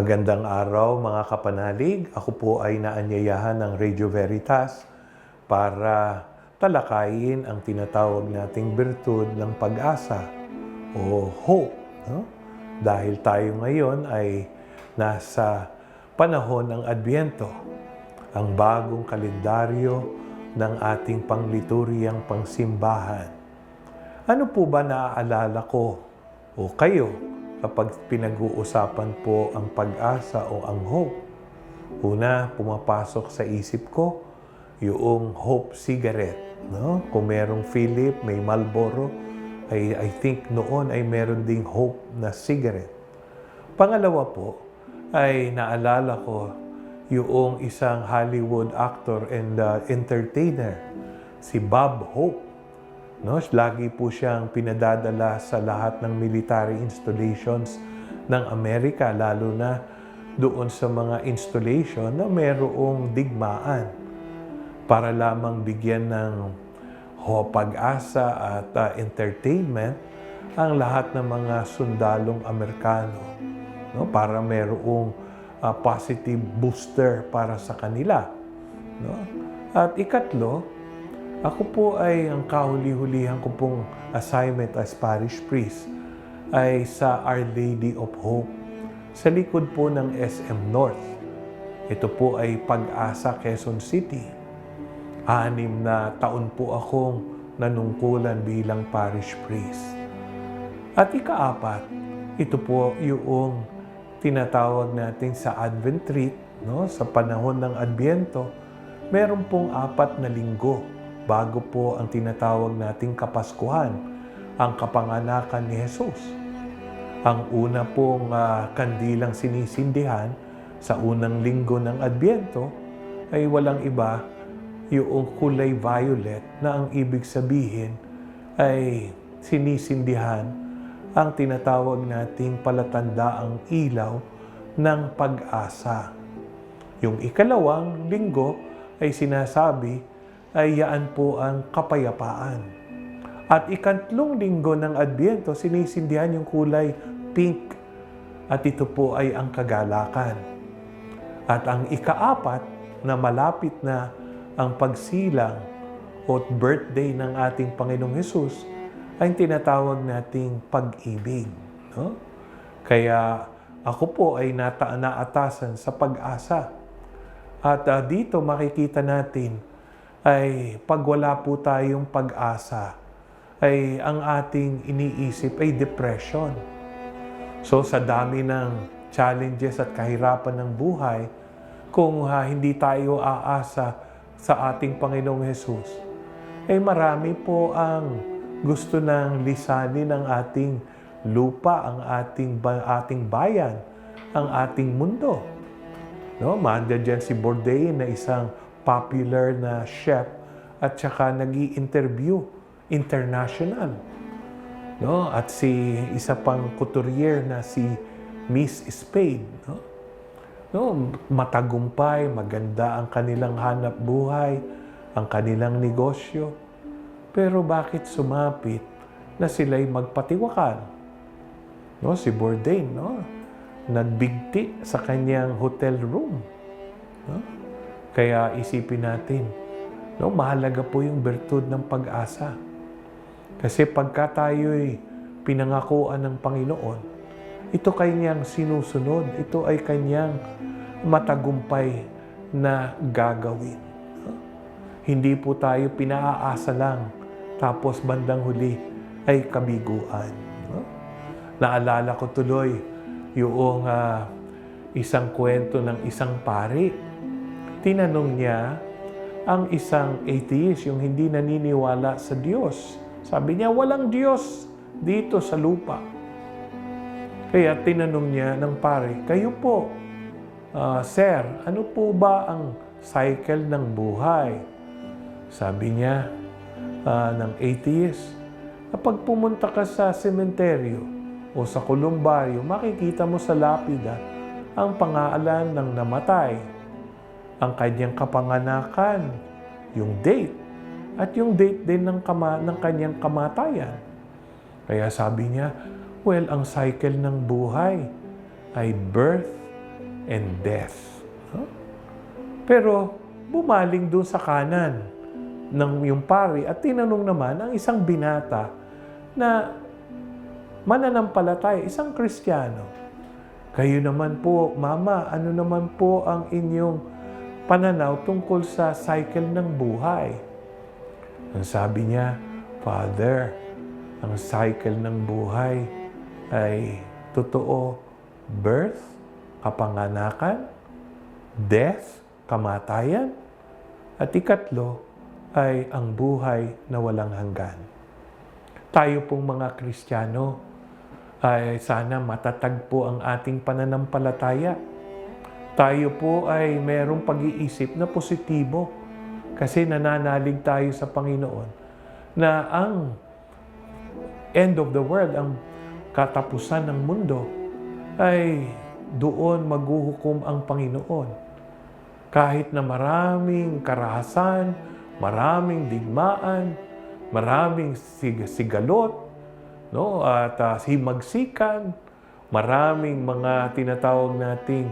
Magandang araw mga kapanalig. Ako po ay naanyayahan ng Radio Veritas para talakayin ang tinatawag nating birtud ng pag-asa o hope. No? Dahil tayo ngayon ay nasa panahon ng Adbyento, ang bagong kalendaryo ng ating panglituryang pangsimbahan. Ano po ba naaalala ko o kayo kapag pinag-uusapan po ang pag-asa o ang hope? Una, pumapasok sa isip ko yung hope cigarette. No? Kung merong Philip, may Marlboro, I, I think noon ay meron ding hope na cigarette. Pangalawa po, ay naalala ko yung isang Hollywood actor and uh, entertainer, si Bob Hope. No, lagi po siyang pinadadala sa lahat ng military installations ng Amerika, lalo na doon sa mga installation na mayroong digmaan para lamang bigyan ng ho, pag-asa at uh, entertainment ang lahat ng mga sundalong Amerikano no para mayroong uh, positive booster para sa kanila no at ikatlo ako po ay ang kahuli-hulihan ko pong assignment as parish priest ay sa Our Lady of Hope sa likod po ng SM North. Ito po ay Pag-asa, Quezon City. Anim na taon po akong nanungkulan bilang parish priest. At ikaapat, ito po yung tinatawag natin sa Advent Treat, no? sa panahon ng Adbyento, meron pong apat na linggo bago po ang tinatawag nating Kapaskuhan, ang kapanganakan ni Jesus. Ang una pong uh, kandilang sinisindihan sa unang linggo ng Adbyento ay walang iba yung kulay violet na ang ibig sabihin ay sinisindihan ang tinatawag nating palatandaang ilaw ng pag-asa. Yung ikalawang linggo ay sinasabi ay yaan po ang kapayapaan. At ikantlong linggo ng Adbyento, sinisindihan yung kulay pink. At ito po ay ang kagalakan. At ang ikaapat na malapit na ang pagsilang o birthday ng ating Panginoong Hesus ay tinatawag nating pag-ibig. No? Kaya ako po ay nata naatasan sa pag-asa. At uh, dito makikita natin ay pag wala po tayong pag-asa, ay ang ating iniisip ay depression. So sa dami ng challenges at kahirapan ng buhay, kung uh, hindi tayo aasa sa ating Panginoong Hesus, ay marami po ang gusto ng lisanin ng ating lupa, ang ating, ating bayan, ang ating mundo. No, maanda dyan si Bourdain na isang popular na chef at saka nag interview international. No? At si isa pang couturier na si Miss Spade. No? No, matagumpay, maganda ang kanilang hanap buhay, ang kanilang negosyo. Pero bakit sumapit na sila'y magpatiwakal? No, si Bourdain, no? nagbigti sa kanyang hotel room. No? Kaya isipin natin, no, mahalaga po yung bertud ng pag-asa. Kasi pagka tayo'y pinangakuan ng Panginoon, ito kanyang sinusunod, ito ay kanyang matagumpay na gagawin. Hindi po tayo pinaaasa lang, tapos bandang huli ay kabiguan. Naalala ko tuloy yung uh, isang kwento ng isang pari. Tinanong niya ang isang atheist, yung hindi naniniwala sa Diyos. Sabi niya, walang Diyos dito sa lupa. Kaya tinanong niya ng pare, kayo po, uh, Sir, ano po ba ang cycle ng buhay? Sabi niya uh, ng atheist, kapag pumunta ka sa sementeryo, o sa kolumbaryo, makikita mo sa lapida ang pangalan ng namatay, ang kanyang kapanganakan, yung date, at yung date din ng, kama, ng kanyang kamatayan. Kaya sabi niya, well, ang cycle ng buhay ay birth and death. Pero bumaling doon sa kanan ng yung pari at tinanong naman ang isang binata na mananampalataya, isang Kristiyano. Kayo naman po, Mama, ano naman po ang inyong pananaw tungkol sa cycle ng buhay? Ang sabi niya, Father, ang cycle ng buhay ay totoo, birth, kapanganakan, death, kamatayan, at ikatlo ay ang buhay na walang hanggan. Tayo pong mga Kristiyano ay sana matatag po ang ating pananampalataya. Tayo po ay mayroong pag-iisip na positibo kasi nananalig tayo sa Panginoon na ang end of the world, ang katapusan ng mundo, ay doon maghuhukom ang Panginoon. Kahit na maraming karahasan, maraming digmaan, maraming sig- sigalot, no? at uh, himagsikan, maraming mga tinatawag nating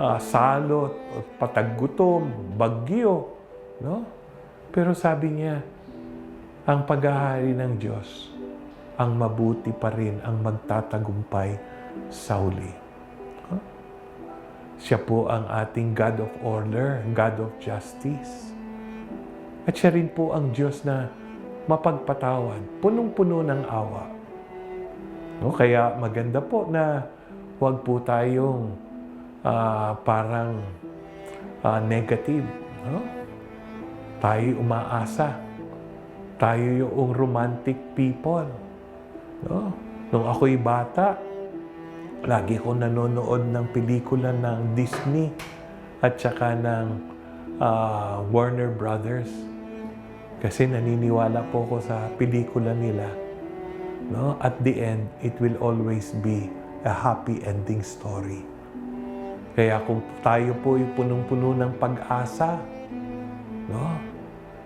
ah, salot, pataggutom, bagyo. No? Pero sabi niya, ang paghahari ng Diyos, ang mabuti pa rin ang magtatagumpay sa huli. Siya po ang ating God of order, God of justice. At siya rin po ang Diyos na mapagpatawad, punong-puno ng awa. No? Kaya maganda po na huwag po tayong ah, parang ah, negative. No? Tayo umaasa. Tayo yung romantic people. No? Nung ako'y bata, lagi ko nanonood ng pelikula ng Disney at saka ng ah, Warner Brothers. Kasi naniniwala po ko sa pelikula nila. No? At the end, it will always be a happy ending story. Kaya kung tayo po ay punong-puno ng pag-asa, no?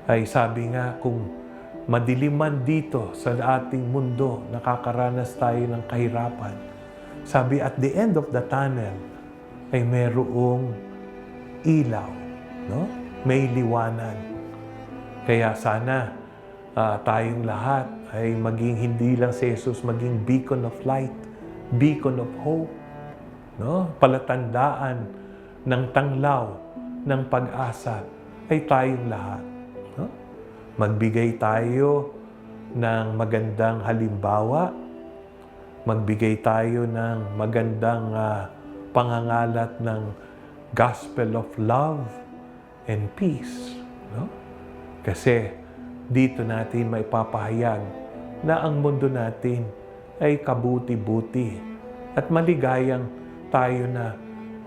ay sabi nga kung madilim man dito sa ating mundo, nakakaranas tayo ng kahirapan. Sabi at the end of the tunnel ay mayroong ilaw, no? May liwanag. Kaya sana ah, tayong lahat ay maging hindi lang si Jesus, maging beacon of light, beacon of hope, no? Palatandaan ng tanglaw ng pag-asa ay tayong lahat, no? Magbigay tayo ng magandang halimbawa, magbigay tayo ng magandang ah, pangangalat ng gospel of love and peace, no? Kasi dito natin may papahayag na ang mundo natin ay kabuti-buti at maligayang tayo na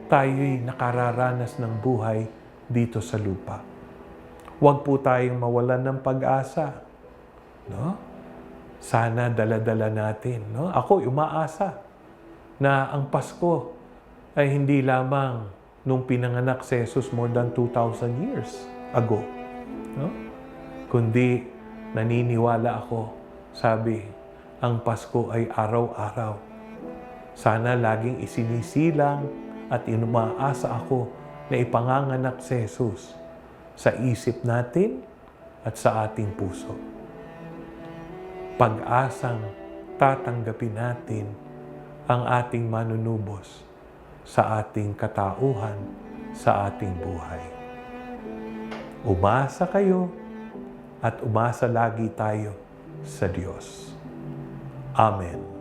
tayo'y nakararanas ng buhay dito sa lupa. Huwag po tayong mawalan ng pag-asa. No? Sana dala-dala natin. No? Ako, umaasa na ang Pasko ay hindi lamang nung pinanganak si Jesus more than 2,000 years ago. No? kundi naniniwala ako, sabi, ang Pasko ay araw-araw. Sana laging isinisilang at inumaasa ako na ipanganganak si Jesus sa isip natin at sa ating puso. Pag-asang tatanggapin natin ang ating manunubos sa ating katauhan, sa ating buhay. Umasa kayo at umasa lagi tayo sa Diyos. Amen.